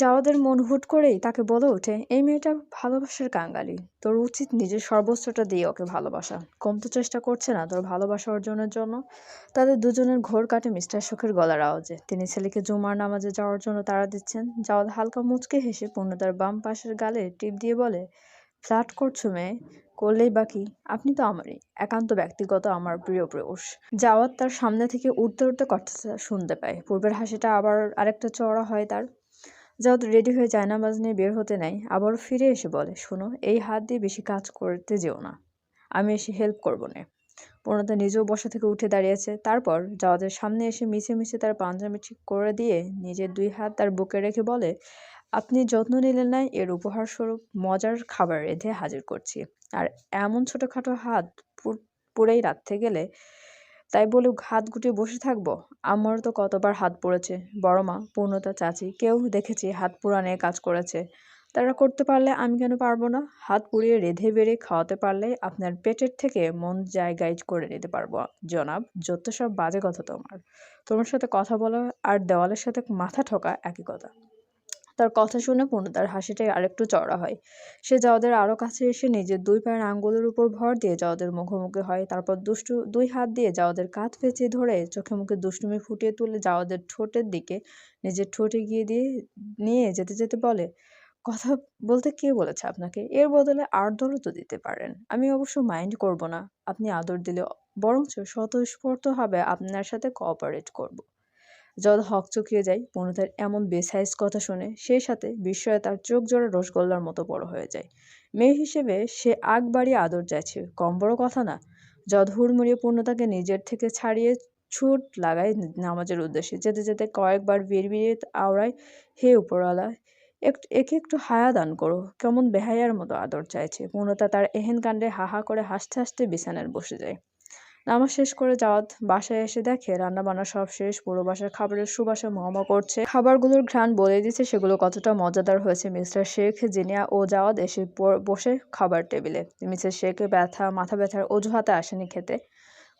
জাওয়াদের মন হুট করেই তাকে বলে ওঠে, এই মেয়েটা ভালোবাসার কাঙ্গালি তোর উচিত নিজের সর্বোচ্চটা দিয়ে ওকে ভালোবাসা। কম তো চেষ্টা করছে না তোর ভালোবাসা অর্জনের জন্য। তাদের দুজনের ঘোর কাটে মিস্টার সুখের গলার আওয়াজে। তিনি ছেলেকে জুমার নামাজে যাওয়ার জন্য তাড়া দিচ্ছেন। জাওয়াদ হালকা মুচকে হেসে পূর্ণতার বাম পাশের গালে টিপ দিয়ে বলে ফ্ল্যাট করছ মেয়ে? করলেই বাকি আপনি তো আমারই, একান্ত ব্যক্তিগত আমার প্রিয় প্রেয়স জাওয়াদ তার সামনে থেকে উঠতে উঠতে কথা শুনতে পায়। পূর্বের হাসিটা আবার আরেকটা চড়া হয় তার। জাওয়াদ রেডি হয়ে জায়নামাজ নিয়ে বের হতে নাই, আবারও ফিরে এসে বলে, শোনো, এই হাত দিয়ে বেশি কাজ করতে যেও না। আমি এসে হেল্প করব না। পূর্ণতা নিজেও বসা থেকে উঠে দাঁড়িয়েছে। তারপর জাওয়াদের সামনে এসে মিছে মিছে তার পাঞ্জাবি ঠিক করে দিয়ে নিজের দুই হাত তার বুকে রেখে বলে, আপনি যত্ন নিলেন না এর উপহার স্বরূপ মজার খাবার রেঁধে হাজির করছি। আর এমন ছোটোখাটো হাত পুড়েই রাখতে গেলে তাই বলে হাত গুটিয়ে বসে থাকব? আমারও তো কতবার হাত পড়েছে। বড় মা, পূর্ণতা চাচি, কেউ দেখেছি হাত পুরানে কাজ করেছে। তারা করতে পারলে আমি কেন পারব না? হাত পুড়িয়ে রেঁধে বেড়ে খাওয়াতে পারলে আপনার পেটের থেকে মন জায়গায় করে নিতে পারব। জনাব, যত সব বাজে কথা তোমার। তোমার সাথে কথা বলা আর দেওয়ালের সাথে মাথা ঠোকা একই কথা। তার কথা শুনে পূর্ণতার হাসিটাই আরেকটু চড়া হয়। সে জাওদের আরও কাছে এসে নিজের দুই পায়ের আঙ্গুলের উপর ভর দিয়ে জাওদের মুখোমুখি হয়, তারপর দুষ্টু, দুই হাত দিয়ে জাওদের কাঁধ পেঁচিয়ে ধরে চোখে মুখে দুষ্টুমি ফুটিয়ে তুলে জাওদের ঠোঁটের দিকে, নিজের ঠোঁটে গিয়ে দিয়ে, নিয়ে যেতে যেতে বলে, কথা বলতে কে বলেছে আপনাকে? এর বদলে আদরও তো দিতে পারেন। আমি অবশ্য মাইন্ড করব না। আপনি আদর দিলে বরঞ্চ স্বতঃস্ফূর্তভাবে আপনার সাথে কোঅপারেট করব। যত হকচকিয়ে যায় পূর্ণতার এমন বেসাইজ কথা শুনে সেই সাথে বিস্ময়ে তার চোখ জোড়া রসগোল্লার মতো বড় হয়ে যায়। মেয়ে হিসেবে সে আগ বাড়িয়ে আদর চাইছে, কম বড় কথা না। যদ হুড়মুড়িয়ে পূর্ণতাকে নিজের থেকে ছাড়িয়ে ছুট লাগায় নামাজের উদ্দেশ্যে, যেতে যেতে কয়েকবার বিড়বিড়িয়ে আওড়ায়, হে উপরওয়ালা, একটু, একে একটু হায়া দান করো, কেমন বেহায়ার মতো আদর চাইছে। পূর্ণতা তার এহেন কাণ্ডে হা হা করে হাসতে হাসতে বিছানায় বসে যায়। নামাজ শেষ করে জাওয়াত বাসায় এসে দেখে রান্না বান্না সব শেষ, পুরো বাসার খাবারের সুবাসে মহামা করছে। খাবারগুলোর ঘ্রাণ বলে দিচ্ছে সেগুলো কতটা মজাদার হয়েছে মিস্টার শেখ জিনিয়া ও জাওয়াত এসে বসে খাবার টেবিলে। মিসেস শেখ ব্যথা, মাথা ব্যথার অজুহাতে আসেনি খেতে।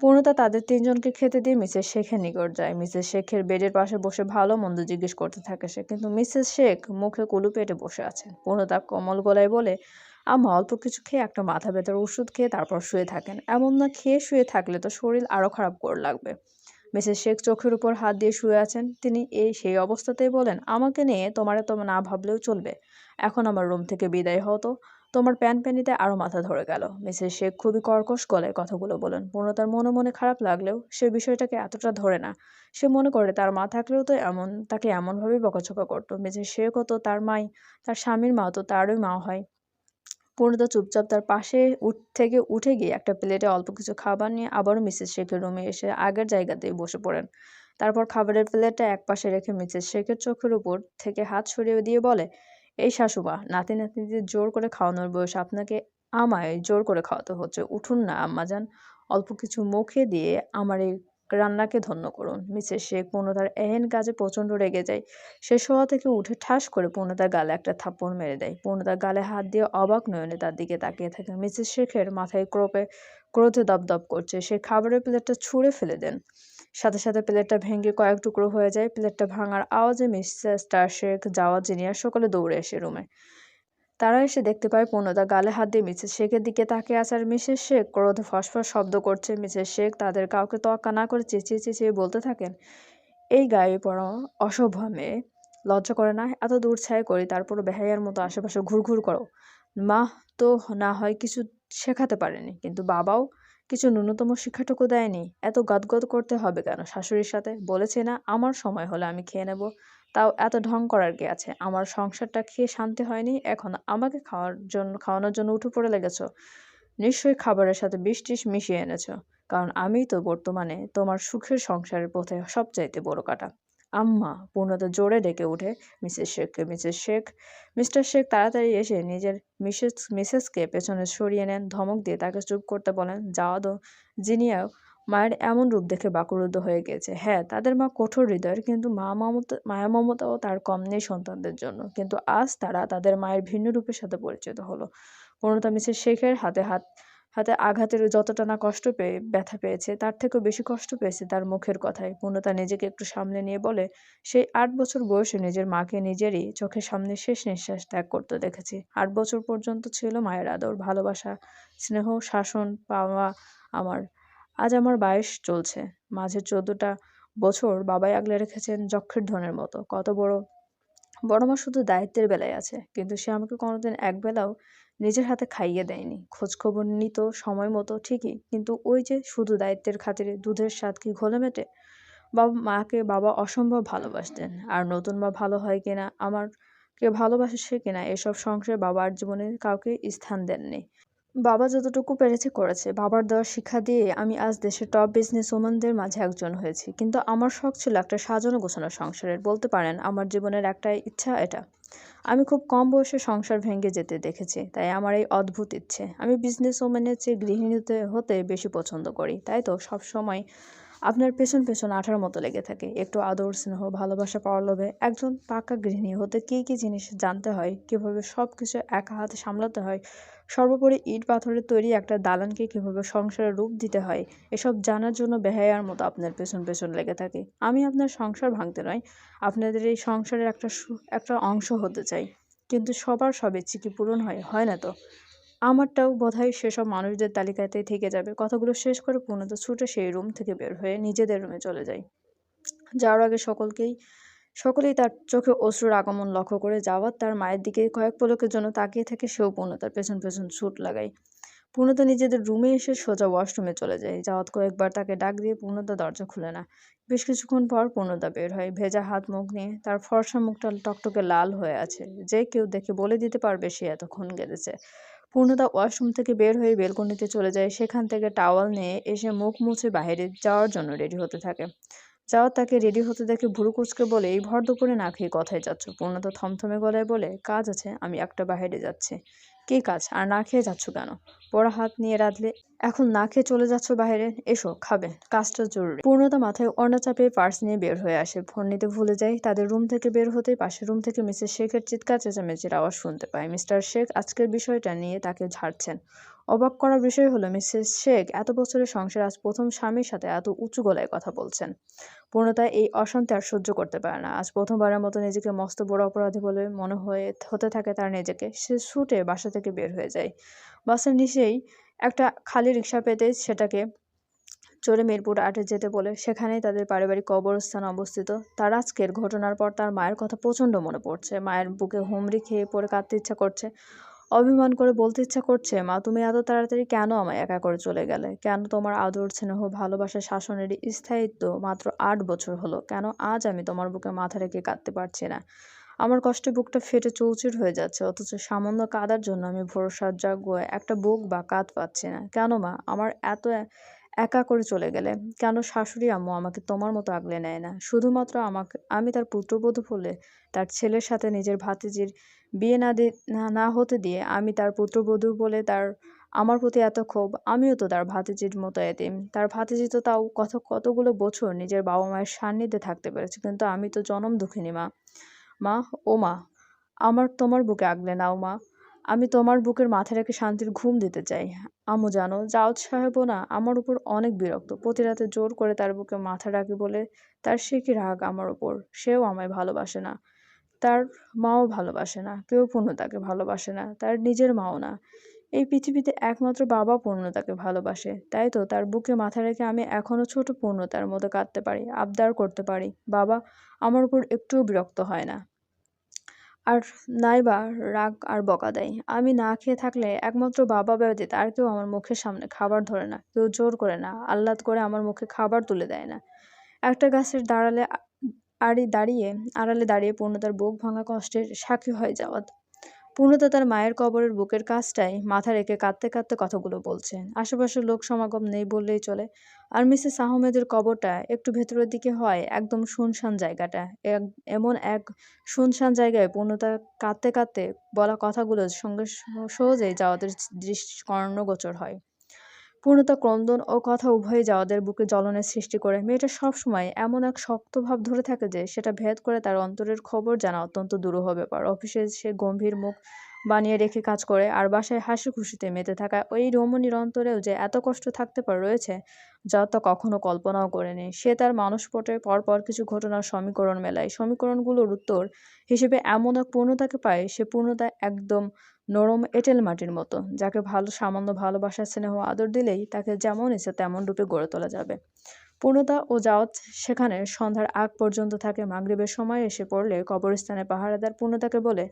পূর্ণতা তাদের তিনজনকে খেতে দিয়ে মিসেস শেখের নিকট যায়। মিসেস শেখের বেডের পাশে বসে ভালো মন্দ জিজ্ঞেস করতে থাকে সে। কিন্তু মিসেস শেখ মুখে কুলু পেটে বসে আছেন পূর্ণতা কমল গলায় বলে আম্মা অল্প কিছু খেয়ে একটা মাথা ব্যথার ওষুধ খেয়ে তারপর শুয়ে থাকেন। এমন না খেয়ে শুয়ে থাকলে তো শরীর আরও খারাপ করে লাগবে। মিসেস শেখ চোখের উপর হাত দিয়ে শুয়ে আছেন। তিনি এই সেই অবস্থাতেই বলেন, আমাকে নিয়ে তোমার এত না ভাবলেও চলবে। এখন আমার রুম থেকে বিদায় হতো তোমার প্যান প্যানিতে আরও মাথা ধরে গেল। মিসেস শেখ খুবই কর্কশ গলায় কথাগুলো বলেন। পূর্ণতার মনে মনে খারাপ লাগলেও সে বিষয়টাকে এতটা ধরে না। সে মনে করে তার মা থাকলেও তো এমন, তাকে এমনভাবেই বকাঝকা করতো। মিসেস শেখও তো তার মাই, তার স্বামীর মা তো তারই মা হয়। পূর্ণতা চুপচাপ তার পাশে উঠ থেকে উঠে গিয়ে একটা প্লেটে অল্প কিছু খাবার নিয়ে আবারও মিসেস শেখের রুমে এসে আগের জায়গাতেই বসে পড়েন। তারপর খাবারের প্লেটটা এক পাশে রেখে মিসেস শেখের চোখের উপর থেকে হাত সরিয়ে দিয়ে বলে, এই শাশুবা নাতি নাতনিদের জোর করে খাওয়ানোর বয়স আপনাকে আমায় জোর করে খাওয়াতে হচ্ছে। উঠুন না, আম্মাজান। অল্প কিছু মুখে দিয়ে আমার এই রান্নাকে ধন্য করুন। মিসেস শেখ পূর্ণতার এহেন কাজে প্রচণ্ড রেগে যায়। সে শোয়া থেকে উঠে ঠাস করে পূর্ণতার গালে একটা থাপ্পড় মেরে দেয়। পূর্ণতার গালে হাত দিয়ে অবাক নয়নে তার দিকে তাকিয়ে থাকে। মিসেস শেখের মাথায় ক্রোপে, ক্রোধে দপদপ করছে। সে খাবারের প্লেটটা ছুঁড়ে ফেলে দেন। সাথে সাথে প্লেটটা ভেঙে কয়েক টুকরো হয়ে যায়। প্লেটটা ভাঙার আওয়াজে মিসেস স্টার শেখ যাওয়া জিনিয়ার সকলে দৌড়ে এসে রুমে। তারা এসে দেখতে পায় পূর্ণতা গালে হাত দিয়ে মিসেস শেখের দিকে তাকিয়ে আছে আর মিসেস শেখ। ক্রোধে, ফসফস শব্দ করছে মিসেস শেখ। তাদের কাউকে তোয়াক্কা না করে চেঁচিয়ে চেঁচিয়ে বলতে থাকেন, এই গায়ে পড়া অসভ্য মেয়ে। লজ্জা করে না, এত দূর ছায় করি তারপরও বেহাইয়ার মতো আশেপাশে ঘুরঘুর করো। মা তো না হয় কিছু শেখাতে পারেনি, কিন্তু বাবাও কিছু ন্যূনতম শিক্ষাটুকু দেয়নি। এত গদগদ করতে হবে কেন? শাশুড়ির সাথে বলেছে না, আমার সময় হলে আমি খেয়ে নেব। তাও এত ঢং করার কি আছে? আমার সংসারটা খেয়ে শান্তি হয়নি, এখন আমাকে খাওয়ার জন্য, খাওয়ানোর জন্য উঠে পড়ে লেগেছ। নিশ্চয়ই খাবারের সাথে বিষ টিস মিশিয়ে এনেছো, কারণ আমি তো বর্তমানে তোমার সুখের সংসারের পথে সবচাইতে বড় কাটা। আম্মা, পূর্ণতা জোরে ডেকে উঠে মিসেস শেখকে, মিসেস শেখ। মিস্টার শেখ তাড়াতাড়ি এসে নিজের মিসেস, মিসেসকে পেছনে সরিয়ে নেন, ধমক দিয়ে তাকে চুপ করতে বলেন যাওয়াদও জিনিয়াও। মায়ের এমন রূপ দেখে বাকুরুদ্ধ হয়ে গেছে। হ্যাঁ তাদের মা কঠোর হৃদয়ের, কিন্তু মা মমতা, মায়া মমতাও তার কম নেই সন্তানদের জন্য। কিন্তু আজ তারা তাদের মায়ের ভিন্ন রূপের সাথে পরিচিত হলো। পূর্ণতা মিসেস শেখের হাতে হাত, হাতে আঘাতের যতটা না কষ্ট পেয়ে ব্যথা পেয়েছে, তার থেকেও বেশি কষ্ট পেয়েছে তার মুখের কথায়। পূর্ণতা নিজেকে একটু সামলে নিয়ে বলে, সেই আট বছর বয়সে নিজের মাকে নিজেরই চোখের সামনে শেষ নিঃশ্বাস ত্যাগ করতে দেখেছি। আট বছর পর্যন্ত ছিল মায়ের আদর, ভালোবাসা, স্নেহ, শাসন পাওয়া আমার আজ আমার বয়স চলছে। মাঝে চোদ্দটা বছর বাবাই আগলে রেখেছেন যক্ষের ধনের মতো। কত বড় বড় মা শুধু দায়িত্বের বেলায় আছে, কিন্তু সে আমাকে কোনোদিন একবেলাও নিজের হাতে খাইয়ে দেয়নি। খোঁজখবর নিত, সময় মতো ঠিকই, কিন্তু ওই যে শুধু দায়িত্বের খাতিরে দুধের স্বাদ কি ঘোলে মেটে? বাবা, মাকে বাবা অসম্ভব ভালোবাসতেন। আর নতুন বা ভালো হয় কিনা আমার কে ভালোবাসে কিনা, এসব সংসারে বাবার জীবনে কাউকে স্থান দেননি। বাবা যতটুকু পেরেছে করেছে। বাবার দেওয়ার শিক্ষা দিয়ে আমি আজ দেশের টপ বিজনেস ওম্যানদের মাঝে একজন হয়েছি। কিন্তু আমার শখ ছিল একটা সাজানো গোছানো সংসারের। বলতে পারেন, আমার জীবনের একটা ইচ্ছা এটা। আমি খুব কম বয়সে সংসার ভেঙে যেতে দেখেছি, তাই আমার এই অদ্ভুত ইচ্ছে। আমি বিজনেস ওম্যানের চেয়ে গৃহিণীতে হতে বেশি পছন্দ করি, তাই তো? সব সময় আপনার পেছন পেছন আঠার মতো লেগে থাকে। একটু আদর, স্নেহ, ভালোবাসা পাওয়ার লোভে একজন পাকা গৃহিণী হতে কী কী জিনিস জানতে হয়, কীভাবে সব কিছু একা হাতে সামলাতে হয়, সর্বোপরি ইট পাথরের তৈরি একটা দালানকে কীভাবে সংসারে রূপ দিতে হয়, এসব জানার জন্য বেহায়ার মতো আপনার পেছন পেছন লেগে থাকে। আমি আপনার সংসার ভাঙতে নয়, আপনাদের এই সংসারের একটা একটা অংশ হতে চাই। কিন্তু সবার সব ইচ্ছে কি পূরণ হয় হয় না তো? আমারটাও বোধহয় সেসব মানুষদের তালিকাতেই থেকে যাবে। কথাগুলো শেষ করে পূর্ণত ছুটে সেই রুম থেকে বের হয়ে নিজেদের রুমে চলে যায়। যাওয়ার আগে সকলকেই সকলেই তার চোখে অশ্রুর আগমন লক্ষ্য করে যাওয়ার তার মায়ের দিকে কয়েক পলকের জন্য তাকিয়ে থাকে, সেও পূর্ণতার পেছন পেছন ছুট লাগায়। পূর্ণতা নিজেদের রুমে এসে সোজা ওয়াশরুমে চলে যায়। যাওয়াত কয়েকবার তাকে ডাক দিয়ে পূর্ণতা দরজা খুলে না। বেশ কিছুক্ষণ পর পূর্ণতা বের হয়। ভেজা হাত, মুখ নিয়ে তার ফর্সা মুখটা টকটকে লাল হয়ে আছে। যে কেউ দেখে বলে দিতে পারবে সে এতক্ষণ গেঁদেছে। পূর্ণতা ওয়াশরুম থেকে বের হয়ে বেলকনিতে চলে যায়। সেখান থেকে টাওয়াল নিয়ে এসে মুখ মুছে বাইরে যাওয়ার জন্য রেডি হতে থাকে। যাওয়ার তাকে রেডি হতে দেখে ভুরু কুচকে বলে, এই ভর দুপুরে না খেয়ে কথায় যাচ্ছ? পূর্ণতা থমথমে গলায় বলে, কাজ আছে, আমি একটা বাইরে যাচ্ছি। কি কাজ? আর না খেয়ে যাচ্ছ কেন? পড়া হাত নিয়ে রাঁধলে এখন না খেয়ে চলে যাচ্ছ বাইরে, এসো, খাবে, কাজটা জরুরি। পূর্ণতা মাথায় অর্ণা চাপে পার্স নিয়ে বের হয়ে আসে। ফোন নিতে ভুলে যায় তাদের রুম থেকে বের হতেই পাশের রুম থেকে মিসেস শেখের চিৎকার, চেঁচামেচির আওয়াজ শুনতে পায় মিস্টার শেখ আজকের বিষয়টা নিয়ে তাকে ঝাড়ছেন। অবাক করার বিষয় হলো, মিসেস শেখ এত বছরের সংসার আজ প্রথম স্বামীর সাথে এত উঁচু গলায় কথা বলছেন। পূর্ণতা এই অশান্তি আর সহ্য করতে পারে না। আজ প্রথমবারের মতো নিজেকে মস্ত বড় অপরাধী বলে মনে হয়ে, হতে থাকে তার নিজেকে। সে ছুটে বাসা থেকে বের হয়ে যায়। বাসের নিচেই একটা খালি রিক্সা পেতে সেটাকে চড়ে মিরপুর আটে যেতে বলে। সেখানেই তাদের পারিবারিক কবরস্থান অবস্থিত। তার আজকের ঘটনার পর তার মায়ের কথা প্রচণ্ড মনে পড়ছে। মায়ের বুকে হুমড়ি খেয়ে পড়ে কাঁদতে ইচ্ছা করছে, অভিমান করে বলতে ইচ্ছা করছে, মা, তুমি এত তাড়াতাড়ি কেন আমায় একা করে চলে গেলে? কেন তোমার আদর, স্নেহ, ভালোবাসা, শাসনের স্থায়িত্ব মাত্র আট বছর হলো? কেন আজ আমি তোমার বুকে মাথা রেখে কাঁদতে পারছি না? আমার কষ্টে বুকটা ফেটে চৌচির হয়ে যাচ্ছে, অথচ সামান্য কাদার জন্য আমি ভরসার যোগ্য একটা বুক বা কাঁধ পাচ্ছি না। কেন মা? আমার এত একা করে চলে গেলে। কেন শাশুড়ি আম্মু আমাকে তোমার মতো আগলে নেয় না? শুধুমাত্র আমাকে, আমি তার পুত্রবধূ হলে তার ছেলের সাথে নিজের ভাতিজির বিয়ে না দি, না হতে দিয়ে আমি তার পুত্রবধূ বলে তার, আমার প্রতি এত ক্ষোভ, আমিও তো তার ভাতিজির মতো এতিম। তার ভাতিজি তো তাও কত, কতগুলো বছর নিজের বাবা মায়ের সান্নিধ্যে থাকতে পেরেছে, কিন্তু আমি তো জনম দুঃখিনী মা। মা, ও মা, আমার তোমার বুকে আগলে নাও মা। আমি তোমার বুকের মাথায় রেখে শান্তির ঘুম দিতে চাই। আমু জানো, জাওদ সাহেবও না আমার উপর অনেক বিরক্ত। প্রতি রাতে জোর করে তার বুকে মাথা রাখি বলে তার সে কি রাগ আমার উপর? সেও আমায় ভালোবাসে না। তার মাও ভালোবাসে না, কেউ পূর্ণতাকে ভালোবাসে না, তার নিজের মাও না। এই পৃথিবীতে একমাত্র বাবা পূর্ণতাকে ভালোবাসে। তাই তো তার বুকে মাথা রেখে আমি এখনও ছোট পূর্ণতার মতো কাঁদতে পারি, আবদার করতে পারি। বাবা, আমার উপর একটুও বিরক্ত হয় না। আর নাইবা রাগ আর বকা দেয়। আমি না খেয়ে থাকলে একমাত্র বাবা ব্যতীত আর কেউ আমার মুখের সামনে খাবার ধরে না, কেউ জোর করে না, আহ্লাদ করে আমার মুখে খাবার তুলে দেয় না। একটা গাছের দাঁড়ালে আড়ি দাঁড়িয়ে, আড়ালে দাঁড়িয়ে পূর্ণতার বুক ভাঙা কষ্টের সাক্ষী হয়ে যাওয়া পূর্ণতা তার মায়ের কবরের বুকের কাজটাই মাথা রেখে কাঁদতে কাঁদতে কথাগুলো বলছেন আশেপাশের লোক সমাগম নেই বললেই চলে। আর মিসেস আহমেদের কবরটা একটু ভেতরের দিকে হয় একদম শুনশান জায়গাটা। এমন এক শুনশান জায়গায় পূর্ণতা কাঁদতে কাঁদতে বলা কথাগুলো সঙ্গে সহজেই যাওয়াদের দৃষ্টি কর্ণগোচর হয়। পূর্ণতা ক্রন্দন ও কথা উভয়ে যাওয়াদের বুকে জ্বলনের সৃষ্টি করে। মেয়েটা সবসময় এমন এক শক্ত ভাব ধরে থাকে যে, সেটা ভেদ করে তার অন্তরের খবর জানা অত্যন্ত দুরূহ ব্যাপার। অফিসে সে গম্ভীর মুখ বানিয়ে রেখে কাজ করে আর বাসায় হাসি খুশিতে মেতে থাকা ওই রমণীর অন্তরেও যে এত কষ্ট থাকতে পারে রয়েছে, যা তা কখনো কল্পনাও করেনি। সে তার মানসপটে পরপর কিছু ঘটনার সমীকরণ মেলায়। সমীকরণগুলোর উত্তর হিসেবে এমন এক পূর্ণতাকে পায়, সে পূর্ণতা একদম নরম এঁটেল মাটির মতো, যাকে ভালো, সামান্য ভালোবাসার স্নেহ আদর দিলেই তাকে যেমন ইচ্ছে তেমন রূপে গড়ে তোলা যাবে। পূর্ণতা ও জাওয়াত সেখানে সন্ধ্যার আগ পর্যন্ত থাকে, মাগরিবের সময় এসে পড়লে কবরস্থানে পাহারাদার পূর্ণতাকে বলে,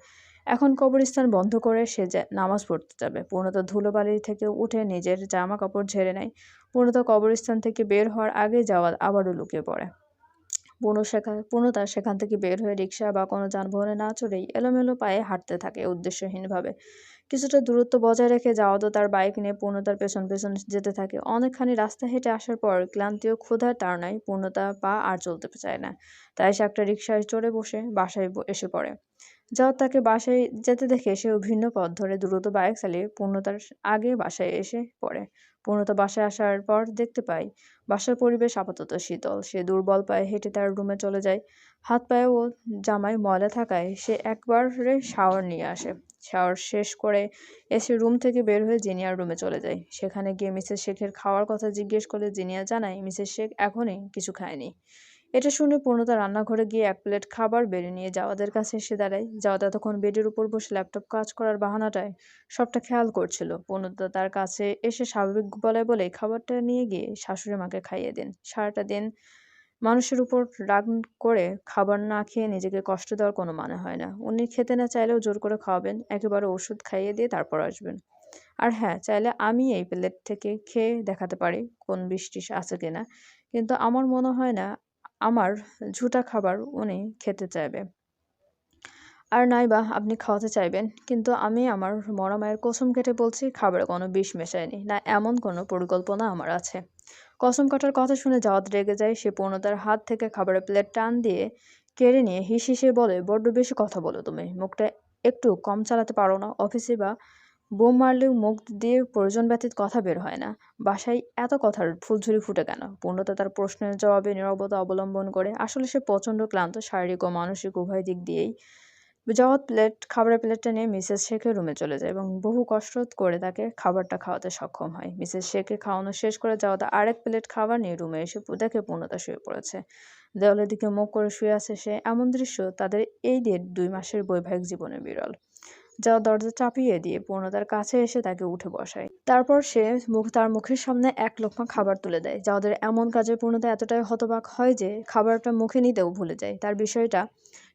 এখন কবরস্থান বন্ধ করে সে নামাজ পড়তে যাবে। পূর্ণতা ধুলোবালি থেকে উঠে নিজের জামা কাপড় ঝেড়ে নেয়। পূর্ণতা কবরস্থান থেকে বের হওয়ার আগে যাওয়াত আবারও লুকিয়ে পড়ে। পূর্ণ শেখা তার সেখান থেকে বের হয়ে রিক্সা বা কোনো যানবাহনে না চড়েই এলোমেলো পায়ে হাঁটতে থাকে উদ্দেশ্যহীনভাবে। কিছুটা দূরত্ব বজায় রেখে যাওয়া তো তার বাইক নিয়ে পূর্ণতার পেছন পেছন যেতে থাকে। অনেকখানি রাস্তা হেঁটে আসার পর ক্লান্তি ও ক্ষুধার তাড়নায় পূর্ণতা পা আর চলতে চায় না। তাই সে একটা রিক্সায় চড়ে বসে বাসায় এসে পড়ে। যাও তাকে বাসায় যেতে দেখে সেও ভিন্ন পথ ধরে দ্রুত বাইক চালিয়ে পূর্ণতার আগে বাসায় এসে পড়ে। পূর্ণতা বাসায় আসার পর দেখতে পাই বাসার পরিবেশ আপাতত শীতল। সে দুর্বল পায়ে হেঁটে তার রুমে চলে যায়। হাত পায়ে ও জামায় ময়লা থাকায় সে একবারে শাওয়ার নিয়ে আসে। শাওয়ার শেষ করে এসে রুম থেকে বের হয়ে জিনিয়ার রুমে চলে যায়। সেখানে গিয়ে মিসেস শেখের খাওয়ার কথা জিজ্ঞেস করলে জিনিয়া জানায়, মিসেস শেখ এখনই কিছু খায়নি। এটা শুনে পূর্ণতা রান্নাঘরে গিয়ে এক প্লেট খাবার বেড়ে নিয়ে যাওয়াদের কাছে এসে দাঁড়ায়। যাওয়া তখন বেডের উপর বসে ল্যাপটপ কাজ করার বাহানাটায় সবটা খেয়াল করছিল। পূর্ণতা তার কাছে এসে স্বাভাবিক বলে বলে, খাবারটা নিয়ে গিয়ে শাশুড়ি মাকে খাইয়ে দিন। সারাটা দিন মানুষের উপর রাগ করে খাবার না খেয়ে নিজেকে কষ্ট দেওয়ার কোনো মানে হয় না। উনি খেতে না চাইলেও জোর করে খাওয়াবেন। একেবারে ওষুধ খাইয়ে দিয়ে তারপর আসবেন। আর হ্যাঁ চাইলে আমি এই প্লেট থেকে খেয়ে দেখাতে পারি কোন বৃষ্টি আছে কিনা। কিন্তু আমার মনে হয় না আমার ঝুটা খাবার উনি খেতে চাইবে। আর নাই নাইবা আপনি খাওয়াতে চাইবেন, কিন্তু আমি আমার মরা মায়ের কসম কেটে বলছি, খাবারে কোনো বিষ মেশায়নি, না এমন কোনো পরিকল্পনা আমার আছে। কসম কাটার কথা শুনে জাওয়াত রেগে যায়, সে পূর্ণতার হাত থেকে খাবারের প্লেট টান দিয়ে কেড়ে নিয়ে হিস হিসে বলে, বড্ড বেশি কথা বলো তুমি, মুখটা একটু কম চালাতে পারো না, অফিসে বা বোম মারলেও মুখ দিয়ে প্রয়োজন ব্যতীত কথা বের হয় না। বাসায় এত কথার ফুলঝুরি ফুটে কেন? পূর্ণতা তার প্রশ্নের জবাবে নিরবতা অবলম্বন করে আসলে সে প্রচণ্ড ক্লান্ত, শারীরিক ও মানসিক উভয় দিক দিয়েই। জগৎ প্লেট, খাবারের প্লেটটা নিয়ে মিসেস শেখের রুমে চলে যায় এবং বহু কষ্ট করে তাকে খাবারটা খাওয়াতে সক্ষম হয়। মিসেস শেখকে খাওয়ানো শেষ করে যাওয়াতে আরেক প্লেট খাবার নিয়ে রুমে এসে দেখে পূর্ণতা শুয়ে পড়েছে। দেওয়ালের দিকে মুখ করে শুয়ে আছে সে এমন দৃশ্য তাদের এই দেড় দুই মাসের বৈবাহিক জীবনে বিরল, যা দরজা চাপিয়ে দিয়ে পূর্ণতার কাছে এসে তাকে উঠে বসায়। তারপর সে মুখ তার মুখের সামনে এক লোকমা খাবার তুলে দেয় যাদের এমন কাজে পূর্ণতা এতটাই হতবাক হয় যে খাবারটা মুখে নিতেও ভুলে যায়। তার বিষয়টা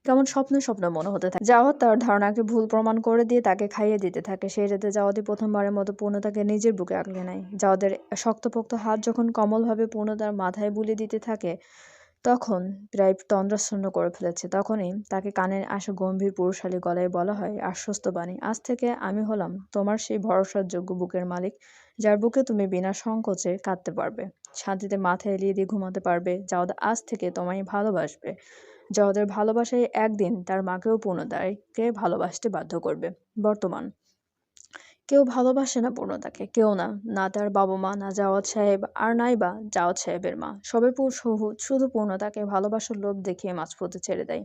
কেমন স্বপ্ন স্বপ্ন মনে হতে থাকে। জাওয়াত তার ধারণাকে ভুল প্রমাণ করে দিয়ে তাকে খাইয়ে দিতে থাকে। সেই রাতে জাওয়াদি প্রথমবারের মতো পূর্ণতাকে নিজের বুকে আগলে নেয়। জাওয়াদের শক্তপোক্ত হাত যখন কমলভাবে পূর্ণতার মাথায় বুলি দিতে থাকে তখন প্রায় তন্দ্রাচ্ছন্ন করে ফেলেছে। তখনই তাকে কানের আসা গম্ভীর পুরুষালী গলায় বলা হয়, আশ্বস্ত বাণী, আজ থেকে আমি হলাম তোমার সেই ভরসার যোগ্য বুকের মালিক, যার বুকে তুমি বিনা সংকোচে কাঁদতে পারবে। শান্তিতে মাথা এলিয়ে দিয়ে ঘুমাতে পারবে। যাওয়াদ আজ থেকে তোমায় ভালোবাসবে। যাওয়াদের ভালোবাসায় একদিন তার মাকেও পূর্ণতাকে ভালোবাসতে বাধ্য করবে। বর্তমান কেউ ভালোবাসে না পূর্ণতাকে, কেউ না। না তার বাবা মা না জাওয়াত সাহেব, আর নাই বা জাওয়াত সাহেবের মা। সবে শুধু পূর্ণতাকে ভালোবাসার লোভ দেখিয়ে মাঝপথে ছেড়ে দেয়।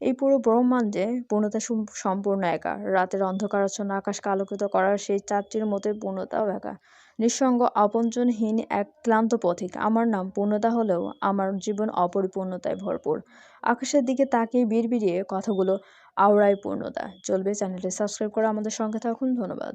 এই পুরো ব্রহ্মাণ্ডে পূর্ণতা সম্পূর্ণ একা। রাতের অন্ধকার অন্ধকারাচ্ছন্ন আকাশকে আলোকিত করার সেই চারটির মতোই পূর্ণতাও একা। নিঃসঙ্গ, আপনজনহীন এক ক্লান্ত পথিক। আমার নাম পূর্ণতা হলেও আমার জীবন অপরিপূর্ণতায় ভরপুর। আকাশের দিকে তাকিয়ে বিড়বিড়িয়ে কথাগুলো আওড়ায় পূর্ণতা। চলবে চ্যানেলটি সাবস্ক্রাইব করে আমাদের সঙ্গে থাকুন। ধন্যবাদ।